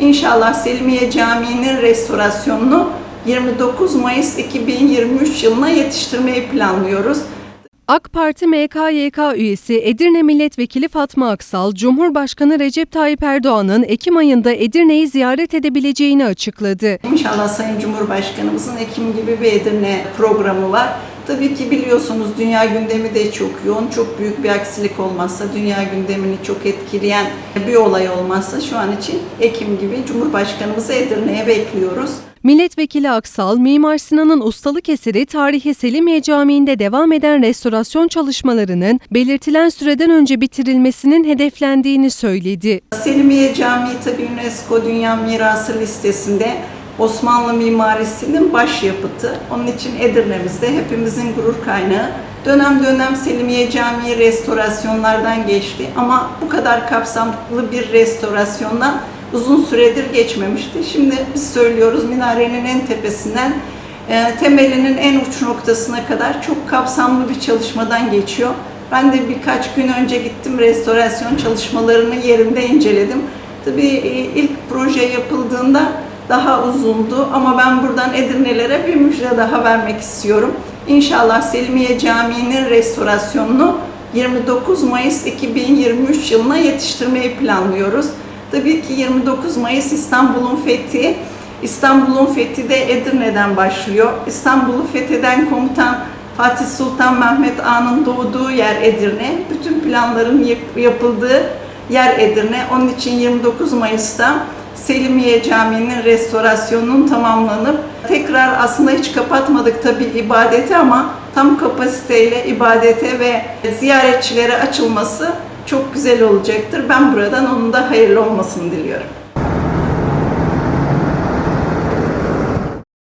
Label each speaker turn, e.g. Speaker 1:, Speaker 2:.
Speaker 1: İnşallah Selimiye Camii'nin restorasyonunu 29 Mayıs 2023 yılına yetiştirmeyi planlıyoruz.
Speaker 2: AK Parti MKYK üyesi Edirne Milletvekili Fatma Aksal, Cumhurbaşkanı Recep Tayyip Erdoğan'ın Ekim ayında Edirne'yi ziyaret edebileceğini açıkladı.
Speaker 1: İnşallah Sayın Cumhurbaşkanımızın Ekim gibi bir Edirne programı var. Tabii ki biliyorsunuz dünya gündemi de çok yoğun. Çok büyük bir aksilik olmazsa, dünya gündemini çok etkileyen bir olay olmazsa şu an için Ekim gibi Cumhurbaşkanımızı Edirne'ye bekliyoruz.
Speaker 2: Milletvekili Aksal, Mimar Sinan'ın ustalık eseri Tarihi Selimiye Camii'nde devam eden restorasyon çalışmalarının belirtilen süreden önce bitirilmesinin hedeflendiğini söyledi.
Speaker 1: Selimiye Camii tabii UNESCO Dünya Mirası listesinde Osmanlı mimarisinin başyapıtı. Onun için Edirne'mizde hepimizin gurur kaynağı. Dönem dönem Selimiye Camii restorasyonlardan geçti ama bu kadar kapsamlı bir restorasyondan uzun süredir geçmemişti. Şimdi biz söylüyoruz minarenin en tepesinden e, temelinin en uç noktasına kadar çok kapsamlı bir çalışmadan geçiyor. Ben de birkaç gün önce gittim restorasyon çalışmalarını yerinde inceledim. Tabii e, ilk proje yapıldığında daha uzundu ama ben buradan Edirnelere bir müjde daha vermek istiyorum. İnşallah Selimiye Camii'nin restorasyonunu 29 Mayıs 2023 yılına yetiştirmeyi planlıyoruz. Tabii ki 29 Mayıs İstanbul'un fethi. İstanbul'un fethi de Edirne'den başlıyor. İstanbul'u fetheden komutan Fatih Sultan Mehmet Ağa'nın doğduğu yer Edirne. Bütün planların yap- yapıldığı yer Edirne. Onun için 29 Mayıs'ta Selimiye Camii'nin restorasyonunun tamamlanıp tekrar aslında hiç kapatmadık tabii ibadeti ama tam kapasiteyle ibadete ve ziyaretçilere açılması çok güzel olacaktır. Ben buradan onun da hayırlı olmasını diliyorum.